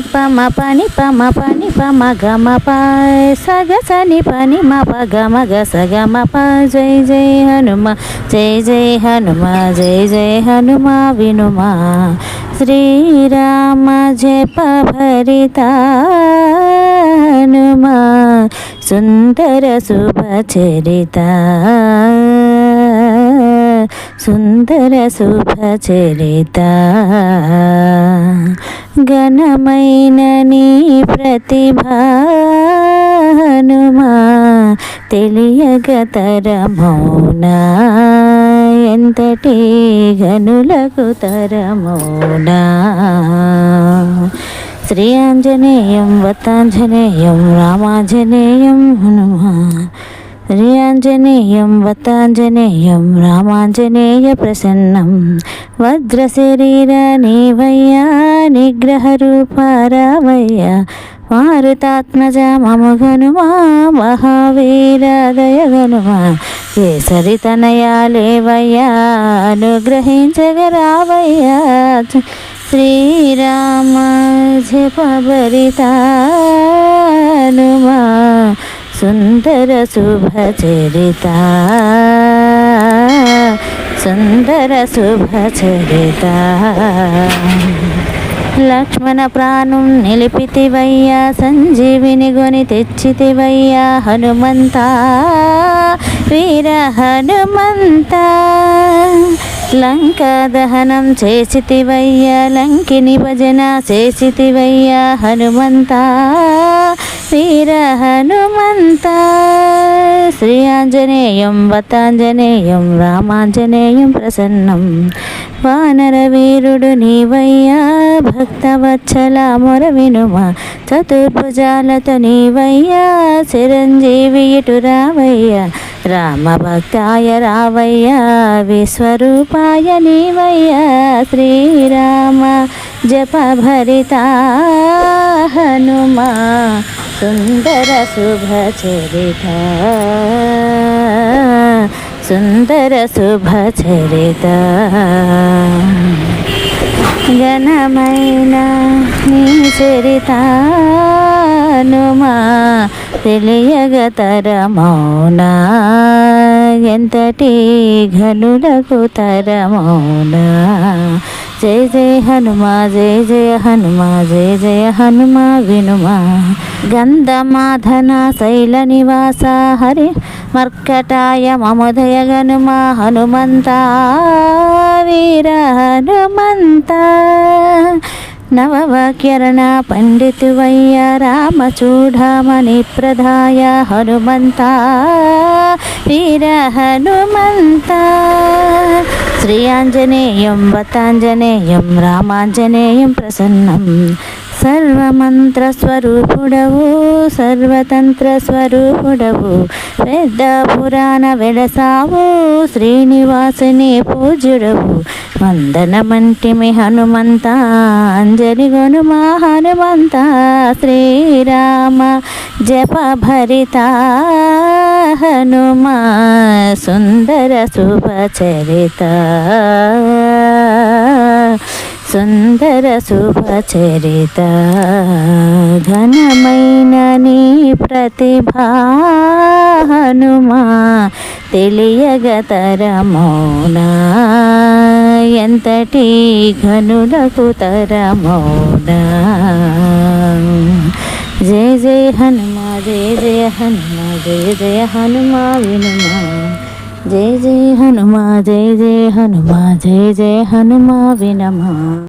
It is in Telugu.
పమ పని పమ పని పమ మ ప సగ సని పని మ ప గమ గ స గమ ప జై జై హనుమ జై జై హనుమ జై జై హనుమ వినుమా. శ్రీరామ జప భరిత హనుమ సుందర శుభ చరిత సుందర శుభచరిత. ఘనమైన నీ ప్రతిభానుమా తెలియగ తరమౌనా? ఎంతటి గనులకు తరమౌనా? శ్రీ ఆంజనేయం వతాంజనేయం రామాంజనేయం హనుమా శ్రీ వతాంజనేయం రామాంజనేయ ప్రసన్నం. వజ్రశరీర నీవయ్యా నిగ్రహ రూపారావయ్య మారుతాత్మజ మమగనుమా గనుమా గనుమా కేసరి తనయా లేవయ్యా అనుగ్రహించగరావయ్యా శ్రీరామ జపభరితానుమా. సుందర శుభ చరిత సుందర శుభ చరిత. లక్ష్మణ ప్రాణం నిలిపితివయ్యా సంజీవిని గొని తెచ్చితివయ్యా హనుమంత వీర హనుమంత. లంక దహనం చేసితివయ్యా లంకిని భజన చేసితివయ్యా హనుమంత వీర హనుమంత. శ్రీ ఆంజనేయం వతాంజనేయం రామాంజనేయం ప్రసన్నం. వానర వీరుడు నీవయ్యా భక్తవత్సల మొర వినుమ చతుర్భుజాలతో నీవయ్యా చిరంజీవి ఇటు రావయ్యా. రామభక్తాయ రావయ్యా విశ్వరూపాయ నీవయ్యా శ్రీరామ జప భరిత హనుమా సుందర శుభ చరిత. సుందర శుభ చరిత. ఘనమైన నీ చరిత. హనుమా చరితానుమా తెలియగతరమౌనా ఎంతటి ఘనులకు తరమౌనా? జయ జయ హనుమా జయ జయ హనుమా జయ జయ హనుమా వినుమా. గంధమాధన శైల నివాస హరి మర్కటాయ మమోదయ గనుమా హనుమంత వీర హనుమంత. నవవాక్యరణ పండితువయ్య రామ చూడమణి ప్రధాయ హనుమంత వీర హనుమంత శ్రీ ఆంజనేయం వతాంజనేయం రామాంజనేయం ప్రసన్నం. సర్వమంత్ర స్వరూపుడవు సర్వతంత్ర స్వరూపుడవు పెద్ద పురాణ వెడసావు శ్రీనివాసుని పూజుడవు వందనమంటిమి హనుమంత అంజలి గొనుమా హనుమంత. శ్రీరామ జప భరిత హనుమా సుందర శుభచరిత. సుందర శుభచరిత ఘనమైన నీ ప్రతిభా హనుమా తెలియగతరమౌనా ఎంతటి ఘనులకు తరమౌనా. జయ జయ హనుమా జయ జయ హనుమా జయ జయ హనుమా వినుమా. జయ జయ హనుమా జయ జయ హనుమా జయ జయ హనుమా వినమా.